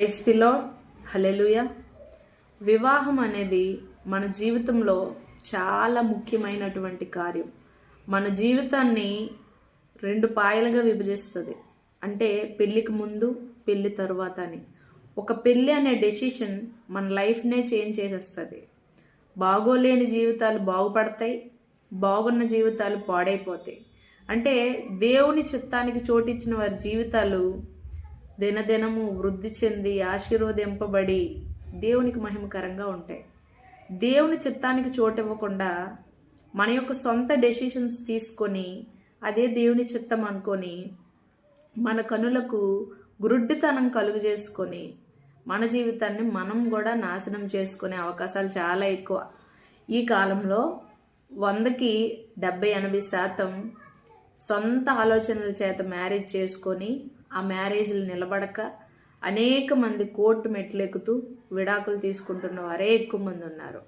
క్రైస్తిలో hallelujah వివాహం అనేది మన జీవితంలో చాలా ముఖ్యమైనటువంటి కార్యం. మన జీవితాన్ని రెండు పాయలుగా విభజిస్తుంది. అంటే పెళ్ళికి ముందు పెళ్ళి తరువాత అని ఒక పెళ్ళి అనే డెసిషన్ మన లైఫ్నే చేంజ్ చేసేస్తుంది. బాగోలేని జీవితాలు బాగుపడతాయి బాగున్న జీవితాలు పాడైపోతాయి. అంటే దేవుని చిత్తానికి చోటిచ్చిన వారి జీవితాలు దినదినము వృద్ధి చెంది ఆశీర్వదింపబడి దేవునికి మహిమకరంగా ఉంటాయి. దేవుని చిత్తానికి చోటు ఇవ్వకుండా మన యొక్క సొంత డెసిషన్స్ తీసుకొని అదే దేవుని చిత్తం అనుకొని మన కనులకు గురుడ్డితనం కలుగు చేసుకొని మన జీవితాన్ని మనం కూడా నాశనం చేసుకునే అవకాశాలు చాలా ఎక్కువ. ఈ కాలంలో వందకి డెబ్బై ఎనభై శాతం సొంత ఆలోచనల చేత మ్యారేజ్ చేసుకొని ఆ మ్యారేజ్లు నిలబడక అనేక మంది కోర్టు మెట్లెక్కుతూ విడాకులు తీసుకుంటున్న వారే ఎక్కువ మంది ఉన్నారు.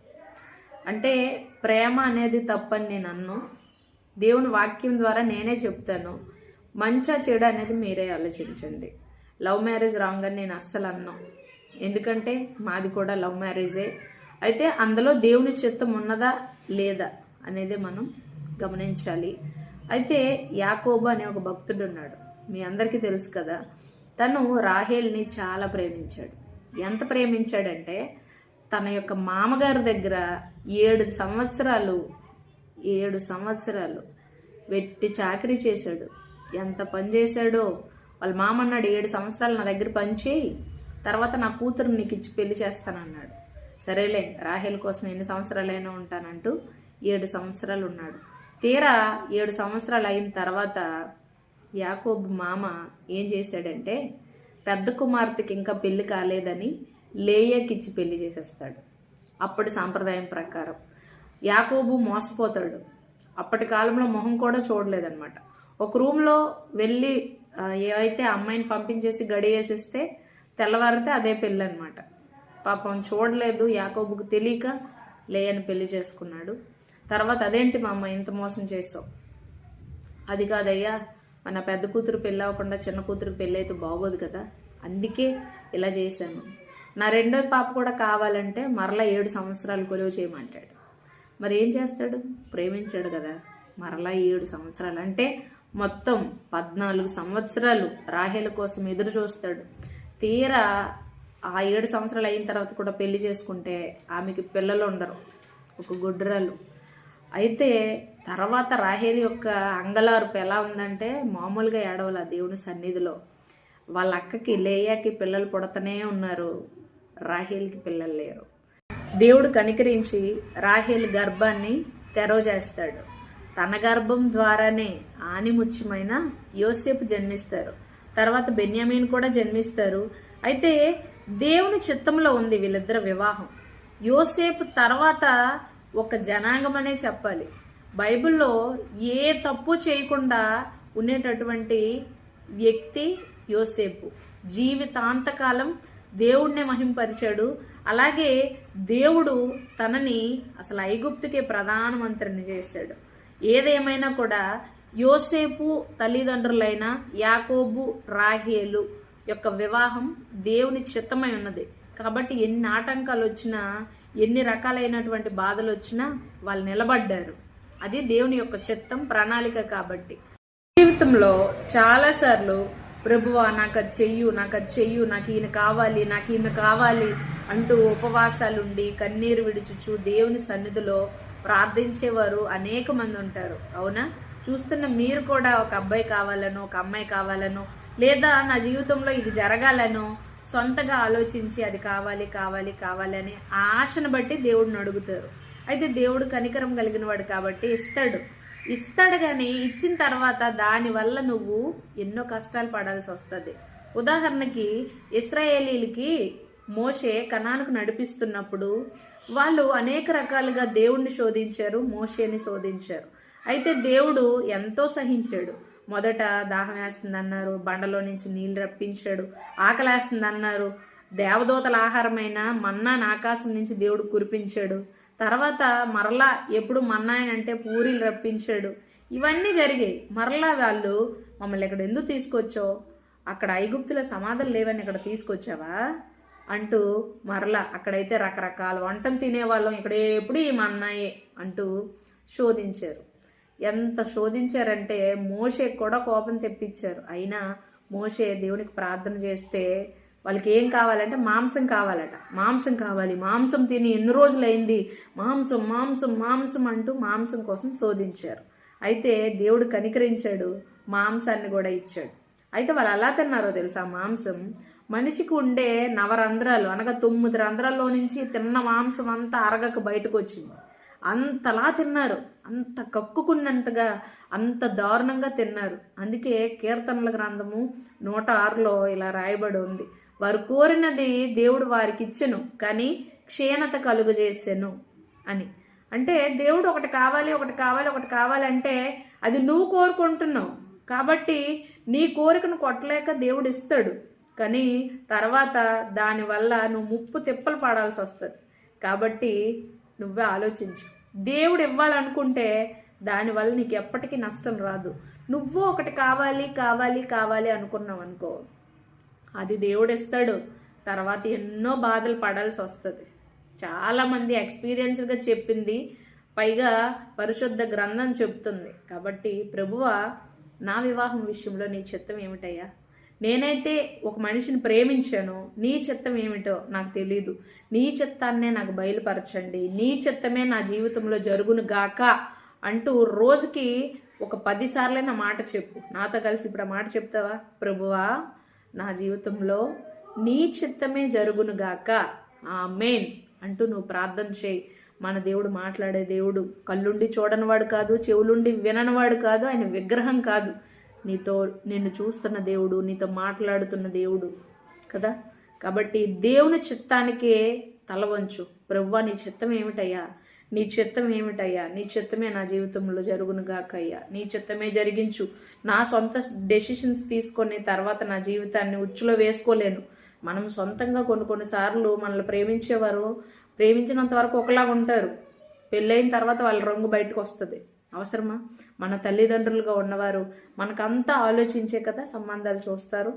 అంటే ప్రేమ అనేది తప్పని నేను అన్ను. దేవుని వాక్యం ద్వారా నేనే చెప్తాను. మంచా చెడు అనేది మీరే ఆలోచించండి. లవ్ మ్యారేజ్ రాంగ్ అని నేను అస్సలు అన్నాం. ఎందుకంటే మాది కూడా లవ్ మ్యారేజే. అయితే అందులో దేవుని చిత్తం ఉన్నదా లేదా అనేది మనం గమనించాలి. అయితే యాకోబు అనే ఒక భక్తుడు ఉన్నాడు మీ అందరికీ తెలుసు కదా తను రాహేల్ని చాలా ప్రేమించాడు. ఎంత ప్రేమించాడంటే తన యొక్క మామగారి దగ్గర ఏడు సంవత్సరాలు ఏడు సంవత్సరాలు వెట్టి చాకరీ చేశాడు. ఎంత పని చేశాడో వాళ్ళ మామ అన్నాడు ఏడు సంవత్సరాలు నా దగ్గర పని చేయి తర్వాత నా కూతురు నీకు ఇచ్చి పెళ్ళి చేస్తానన్నాడు. సరేలే రాహేల్ కోసం ఎన్ని సంవత్సరాలైనా ఉంటానంటూ ఏడు సంవత్సరాలు ఉన్నాడు. తీరా ఏడు సంవత్సరాలు అయిన తర్వాత యాకోబు మామ ఏం చేశాడంటే పెద్ద కుమార్తెకి ఇంకా పెళ్ళి కాలేదని లేయకిచ్చి పెళ్ళి చేసేస్తాడు. అప్పటి సాంప్రదాయం ప్రకారం. యాకోబు మోసపోతాడు. అప్పటి కాలంలో మొహం కూడా చూడలేదనమాట ఒక రూమ్లో వెళ్ళి ఏవైతే అమ్మాయిని పంపించేసి గడియేసేస్తే తెల్లవారితే అదే పెళ్ళి అనమాట పాపం చూడలేదు యాకోబుకు తెలియక లేయని పెళ్ళి చేసుకున్నాడు. తర్వాత అదేంటి మా అమ్మ ఇంత మోసం చేసావు? అది కాదయ్యా మన పెద్ద కూతురు పెళ్ళి అవ్వకుండా చిన్న కూతురు పెళ్ళి అయితే బాగోదు కదా. అందుకే ఇలా చేశాను. నా రెండో పాప కూడా కావాలంటే మరలా ఏడు సంవత్సరాలు కొలువు చేయమంటాడు. మరి ఏం చేస్తాడు? ప్రేమించాడు కదా. మరలా ఏడు సంవత్సరాలు. అంటే మొత్తం పద్నాలుగు సంవత్సరాలు రాహేల కోసం ఎదురు చూస్తాడు. తీరా ఆ ఏడు సంవత్సరాలు అయిన తర్వాత కూడా పెళ్ళి చేసుకుంటే ఆమెకి పిల్లలు ఉండరు. ఒక గుడ్రాలు. అయితే తర్వాత రాహేల్ యొక్క అంగలార్పు ఎలా ఉందంటే మామూలుగా ఏడవల దేవుని సన్నిధిలో. వాళ్ళ అక్కకి లేయాకి పిల్లలు పుడతనే ఉన్నారు. రాహేల్కి పిల్లలు లేరు. దేవుడు కనికరించి రాహేల్ గర్భాన్ని తెరవ చేస్తాడు తన గర్భం ద్వారానే ఆనిముత్యమైన యోసేపు జన్మిస్తారు. తర్వాత బెన్యామీన్ కూడా జన్మిస్తారు. అయితే దేవుని చిత్తంలో ఉంది వీళ్ళిద్దరు వివాహం. యోసేపు తర్వాత ఒక జనాంగం అనే చెప్పాలి. బైబిల్లో ఏ తప్పు చేయకుండా ఉండేటటువంటి వ్యక్తి యోసేపు. జీవితాంతకాలం దేవుణ్ణి మహింపరిచాడు. అలాగే దేవుడు తనని అసలు ఐగుప్తుకే ప్రధానమంత్రిని చేశాడు. ఏదేమైనా కూడా యోసేపు తల్లిదండ్రులైన యాకోబు రాహేలు యొక్క వివాహం దేవుని చిత్తమై ఉన్నది. కాబట్టి ఎన్ని ఆటంకాలు వచ్చినా ఎన్ని రకాలైనటువంటి బాధలు వచ్చినా వాళ్ళు నిలబడ్డారు. అది దేవుని యొక్క చిత్తం ప్రణాళిక కాబట్టి. జీవితంలో చాలాసార్లు ప్రభువా నాకు అది చెయ్యు నాకు అది చెయ్యు నాకు ఈయన కావాలి నాకు ఈయన కావాలి అంటూ ఉపవాసాలుండి కన్నీరు విడుచుచు దేవుని సన్నిధిలో ప్రార్థించేవారు అనేక మంది ఉంటారు. అవునా? చూస్తున్న మీరు కూడా ఒక అబ్బాయి కావాలనో ఒక అమ్మాయి కావాలనో లేదా నా జీవితంలో ఇది జరగాలనో సొంతగా ఆలోచించి అది కావాలి కావాలి కావాలి అనే ఆశను బట్టి దేవుడిని అడుగుతారు. అయితే దేవుడు కనికరం కలిగిన వాడు కాబట్టి ఇస్తాడు. ఇస్తాడు కానీ ఇచ్చిన తర్వాత దానివల్ల నువ్వు ఎన్నో కష్టాలు పడాల్సి వస్తుంది. ఉదాహరణకి ఇస్రాయేలీలకి మోషే కణానికి నడిపిస్తున్నప్పుడు వాళ్ళు అనేక రకాలుగా దేవుణ్ణి శోధించారు మోషేని శోధించారు. అయితే దేవుడు ఎంతో సహించాడు. మొదట దాహం వేస్తుంది అన్నారు బండలో నుంచి నీళ్ళు రప్పించాడు ఆకలేస్తుంది అన్నారు దేవదూతల ఆహారమైన మన్నాని ఆకాశం నుంచి దేవుడు కురిపించాడు. తర్వాత మరలా ఎప్పుడు మన్నాయన అంటే పూరీలు రప్పించాడు. ఇవన్నీ జరిగాయి. మరలా వాళ్ళు మమ్మల్ని ఇక్కడ ఎందుకు తీసుకొచ్చో అక్కడ ఐగుప్తుల సమాధులు లేవని ఇక్కడ తీసుకొచ్చావా? అంటూ మరలా అక్కడైతే రకరకాల వంటలు తినేవాళ్ళం. ఇక్కడ ఎప్పుడు ఈ మన్నాయే అంటూ శోధించారు. ఎంత శోధించారంటే మోషే కూడా కోపం తెప్పించారు. అయినా మోషే దేవునికి ప్రార్థన చేస్తే వాళ్ళకి ఏం కావాలంటే మాంసం కావాలట. మాంసం కావాలి. మాంసం తిని ఎన్ని రోజులైంది? మాంసం మాంసం మాంసం అంటూ మాంసం కోసం శోధించారు. అయితే దేవుడు కనికరించాడు. మాంసాన్ని కూడా ఇచ్చాడు. అయితే వాళ్ళు ఎలా తిన్నారో తెలుసా? మాంసం మనిషికి ఉండే నవరంధ్రాలు అనగా తొమ్మిది రంధ్రాల్లో నుంచి తిన్న మాంసం అంతా అరగక బయటకు వచ్చింది. అంతలా తిన్నారు. అంత కక్కుకున్నంతగా అంత దారుణంగా తిన్నారు. అందుకే కీర్తనల గ్రంథము నూట ఆరులో ఇలా రాయబడి ఉంది. వారు కోరినది దేవుడు వారికి ఇచ్చెను కానీ క్షీణత కలుగజేసెను అని. అంటే దేవుడు ఒకటి కావాలి ఒకటి కావాలి ఒకటి కావాలంటే అది నువ్వు కోరుకుంటున్నావు. కాబట్టి నీ కోరికను కొట్టలేక దేవుడు ఇస్తాడు. కానీ తర్వాత దానివల్ల నువ్వు ముప్పు తిప్పలు పడాల్సి వస్తుంది. కాబట్టి నువ్వే ఆలోచించు. దేవుడు ఇవ్వాలనుకుంటే దానివల్ల నీకు ఎప్పటికీ నష్టం రాదు. నువ్వు ఒకటి కావాలి కావాలి కావాలి అనుకున్నావు అనుకో. అది దేవుడు ఇస్తాడు. తర్వాత ఎన్నో బాధలు పడాల్సి వస్తుంది. చాలామంది ఎక్స్పీరియన్స్గా చెప్పింది పైగా పరిశుద్ధ గ్రంథం చెప్తుంది. కాబట్టి ప్రభువ నా వివాహం విషయంలో నీ చిత్తం ఏమిటయ్యా? నేనైతే ఒక మనిషిని ప్రేమించాను నీ చిత్తం ఏమిటో నాకు తెలీదు. నీ చిత్తాన్నే నాకు బయలుపరచండి నీ చిత్తమే నా జీవితంలో జరుగును గాక అంటూ రోజుకి ఒక పదిసార్లైన మాట చెప్పు. నాతో కలిసి ఇప్పుడు ఆ మాట చెప్తావా? ప్రభువా నా జీవితంలో నీ చిత్తమే జరుగును గాక. ఆ మెయిన్ అంటూ నువ్వు ప్రార్థన చేయి. మన దేవుడు మాట్లాడే దేవుడు కళ్ళుండి చూడనివాడు కాదు చెవులుండి విననివాడు కాదు ఆయన విగ్రహం కాదు. నీతో నిన్ను చూస్తున్న దేవుడు నీతో మాట్లాడుతున్న దేవుడు కదా? కాబట్టి దేవుని చిత్తానికే తలవంచు ప్రవ్వా నీ చిత్తం ఏమిటయ్యా? నీ చిత్తం ఏమిటయ్యా? నీ చిత్తమే నా జీవితంలో జరుగునుగాకయ్యా నీ చిత్తమే జరిగించు. నా సొంత డెసిషన్స్ తీసుకొని తర్వాత నా జీవితాన్ని ఉచ్చులో వేసుకోలేను. మనం సొంతంగా కొన్ని కొన్నిసార్లు మనల్ని ప్రేమించేవారు ప్రేమించినంత వరకు ఒకలాగా ఉంటారు. పెళ్ళైన తర్వాత వాళ్ళ రంగు బయటకు వస్తుంది. అవసరమా? మన తల్లిదండ్రులుగా ఉన్నవారు మనకంతా ఆలోచించే కదా సంబంధాలు చూస్తారు.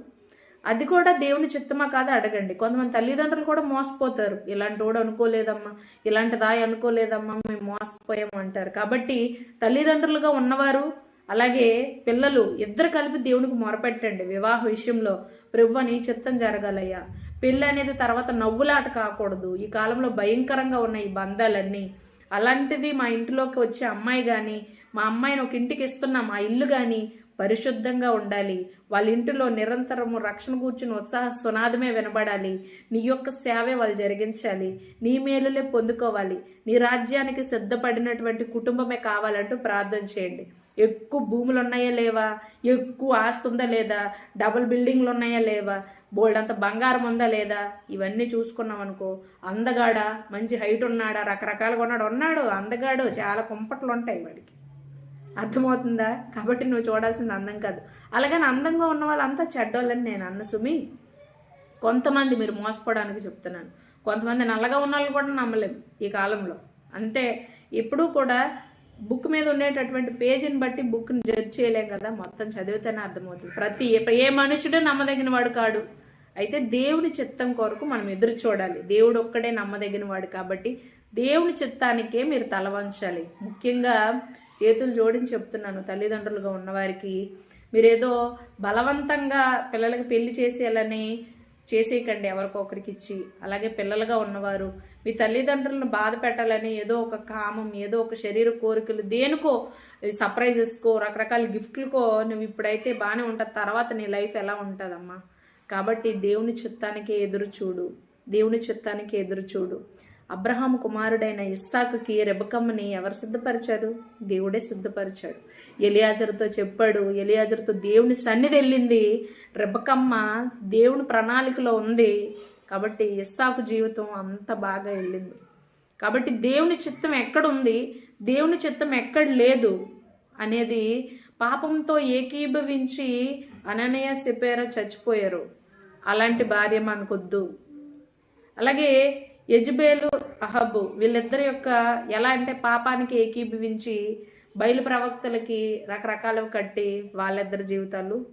అది కూడా దేవుని చిత్తమా కాదా అడగండి. కొంతమంది తల్లిదండ్రులు కూడా మోసపోతారు. ఇలాంటి వాడు అనుకోలేదమ్మా. ఇలాంటి దాయి అనుకోలేదమ్మా. మేము మోసపోయాము అంటారు. కాబట్టి తల్లిదండ్రులుగా ఉన్నవారు అలాగే పిల్లలు ఇద్దరు కలిపి దేవునికి మొరపెట్టండి వివాహ విషయంలో. ప్రభు నీ చిత్తం జరగాలయ్యా. పెళ్ళి అనేది తర్వాత నవ్వులాట కాకూడదు. ఈ కాలంలో భయంకరంగా ఉన్న ఈ బంధాలన్నీ అలాంటిది మా ఇంటిలోకి వచ్చే అమ్మాయి కానీ మా అమ్మాయిని ఒక ఇంటికి ఇస్తున్న మా ఇల్లు కానీ పరిశుద్ధంగా ఉండాలి. వాళ్ళ ఇంటిలో నిరంతరము రక్షణ కూర్చుని ఉత్సాహ సునాదమే వినబడాలి. నీ యొక్క సేవే వాళ్ళు జరిగించాలి. నీ మేలులే పొందుకోవాలి. నీ రాజ్యానికి సిద్ధపడినటువంటి కుటుంబమే కావాలంటూ ప్రార్థన చేయండి. ఎక్కువ భూములు ఉన్నాయా లేవా? ఎక్కువ ఆస్తి ఉందా లేదా? డబుల్ బిల్డింగ్లు ఉన్నాయా లేవా? బోల్డ్ అంత బంగారం ఉందా లేదా? ఇవన్నీ చూసుకున్నాం అనుకో. అందగాడ? మంచి హైట్ ఉన్నాడా? రకరకాలుగా ఉన్నాడు. ఉన్నాడు. అందగాడు. చాలా కుంపట్లు ఉంటాయి వాడికి. అర్థమవుతుందా? కాబట్టి నువ్వు చూడాల్సింది అందం కాదు. అలాగని అందంగా ఉన్న వాళ్ళంతా చెడ్డోళ్ళని నేను అన్న సుమి. కొంతమంది మీరు మోసపోవడానికి చెప్తున్నాను. కొంతమంది నల్లగా ఉన్న వాళ్ళు కూడా నమ్మలేము ఈ కాలంలో. అంతే ఎప్పుడూ కూడా బుక్ మీద ఉండేటటువంటి పేజీని బట్టి బుక్ని జడ్జ్ చేయలేం కదా మొత్తం చదివితేనే అర్థమవుతుంది. ప్రతి ఏ మనుషుడు నమ్మదగిన వాడు కాడు. అయితే దేవుని చిత్తం కొరకు మనం ఎదురు చూడాలి. దేవుడు ఒక్కడే నమ్మదగిన వాడు కాబట్టి దేవుని చిత్తానికే మీరు తల వంచాలి. ముఖ్యంగా చేతులు జోడించి చెప్తున్నాను. తల్లిదండ్రులుగా ఉన్నవారికి మీరేదో బలవంతంగా పిల్లలకి పెళ్ళి చేసేయాలని చేసేయకండి. ఎవరికో ఒకరికి ఇచ్చి అలాగే పిల్లలుగా ఉన్నవారు మీ తల్లిదండ్రులను బాధ పెట్టాలని ఏదో ఒక కామం ఏదో ఒక శరీర కోరికలు దేనికో సర్ప్రైజెస్కో రకరకాల గిఫ్ట్లకో నువ్వు ఇప్పుడైతే బాగానే ఉంటుంది తర్వాత నీ లైఫ్ ఎలా ఉంటుందమ్మా? కాబట్టి దేవుని చిత్తానికి ఎదురు చూడు. దేవుని చిత్తానికి ఎదురు చూడు. అబ్రహాం కుమారుడైన ఇస్సాకుకి రెబకమ్మని ఎవరు సిద్ధపరిచారు? దేవుడే సిద్ధపరిచాడు. ఎలియాజరుతో చెప్పాడు ఎలియాజర్తో దేవుని సన్నిధి వెళ్ళింది. రెబకమ్మ దేవుని ప్రణాళికలో ఉంది. కాబట్టి ఇస్సాకు జీవితం అంత బాగా వెళ్ళింది. కాబట్టి దేవుని చిత్తం ఎక్కడుంది? దేవుని చిత్తం ఎక్కడ లేదు అనేది పాపంతో ఏకీభవించి అననయ సిపేర చచ్చిపోయారు. అలాంటి భార్య మనకొద్దు. అలాగే యజుబేలు అహబు వీళ్ళిద్దరి యొక్క ఎలా అంటే పాపానికి ఏకీభవించి బయలు ప్రవక్తలకి రకరకాలు కట్టి వాళ్ళిద్దరి జీవితాలు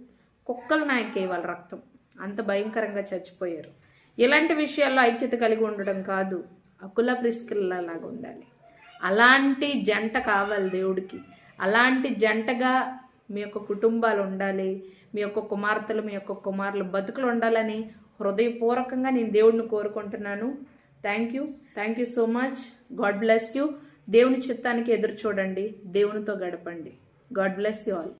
కుక్కలు నాయకే వాళ్ళ రక్తం. అంత భయంకరంగా చచ్చిపోయారు. ఇలాంటి విషయాల్లో ఐక్యత కలిగి ఉండడం కాదు. అకుల ప్రిస్కిల్లలాగా ఉండాలి. అలాంటి జంట కావాలి దేవుడికి. అలాంటి జంటగా మీ యొక్క కుటుంబాలు ఉండాలి. మీ యొక్క కుమార్తెలు మీ యొక్క కుమారులు బతుకులు ఉండాలని హృదయపూర్వకంగా నేను దేవుడిని కోరుకుంటున్నాను. Thank you thank you so much God bless you దేవుని చిత్తానికి ఎదురు చూడండి. దేవునితో గడపండి. God bless you all